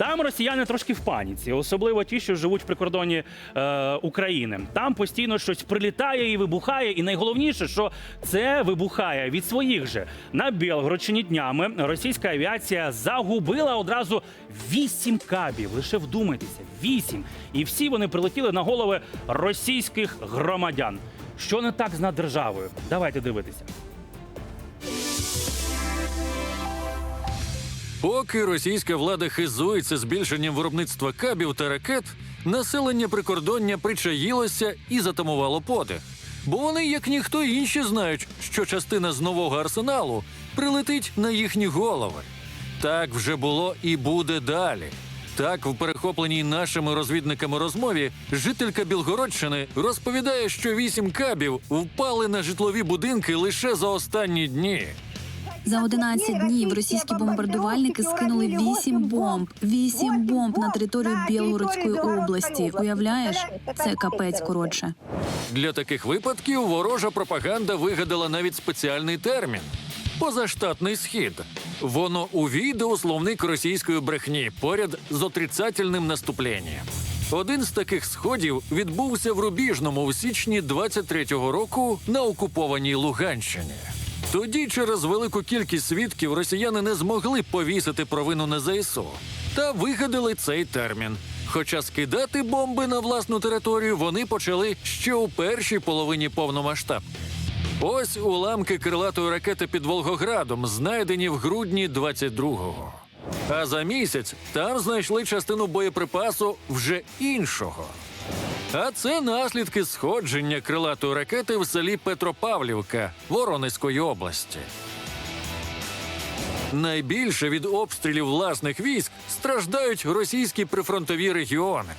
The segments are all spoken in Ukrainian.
Там росіяни трошки в паніці, особливо ті, що живуть в прикордоні е, України. Там постійно щось прилітає і вибухає. І найголовніше, що це вибухає від своїх же на Білгородщині днями. Російська авіація загубила одразу вісім кабів. Лише вдумайтеся, вісім. І всі вони прилетіли на голови російських громадян. Що не так з наддержавою? Давайте дивитися. Поки російська влада хизується збільшенням виробництва кабів та ракет, населення прикордоння причаїлося і затамувало подих. Бо вони, як ніхто інші, знають, що частина з нового арсеналу прилетить на їхні голови. Так вже було і буде далі. Так, в перехопленій нашими розвідниками розмові жителька Білгородщини розповідає, що вісім кабів впали на житлові будинки лише за останні дні. За 11 днів російські бомбардувальники скинули 8 бомб. 8 бомб на територію Білгородської області. Уявляєш, це капець коротше. Для таких випадків ворожа пропаганда вигадала навіть спеціальний термін позаштатний схід. Воно увійде у словник російської брехні поряд з отрицательним наступленням. Один з таких сходів відбувся в Рубіжному у січні 23-го року на окупованій Луганщині. Тоді через велику кількість свідків росіяни не змогли повісити провину на ЗСУ та вигадали цей термін. Хоча скидати бомби на власну територію вони почали ще у першій половині повномасштабки. Ось уламки крилатої ракети під Волгоградом, знайдені в грудні 22-го. А за місяць там знайшли частину боєприпасу вже іншого. А це наслідки сходження крилатої ракети в селі Петропавлівка Воронезької області. Найбільше від обстрілів власних військ страждають російські прифронтові регіони.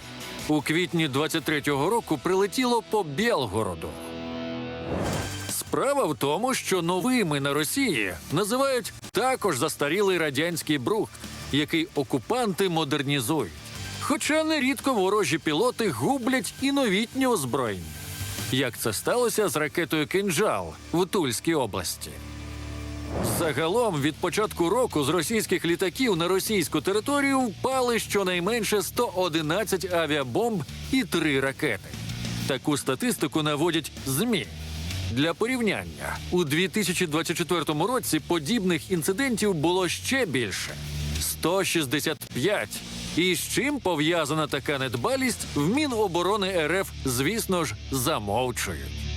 У квітні 23-го року прилетіло по Білгороду. Справа в тому, що новими на Росії називають також застарілий радянський брухт, який окупанти модернізують. Хоча нерідко ворожі пілоти гублять і новітнє озброєння. Як це сталося з ракетою «Кинжал» в Тульській області. Загалом від початку року з російських літаків на російську територію впали щонайменше 111 авіабомб і 3 ракети. Таку статистику наводять ЗМІ. Для порівняння у 2024 році подібних інцидентів було ще більше 165. І з чим пов'язана така недбалість в Міноборони РФ, звісно ж, замовчують.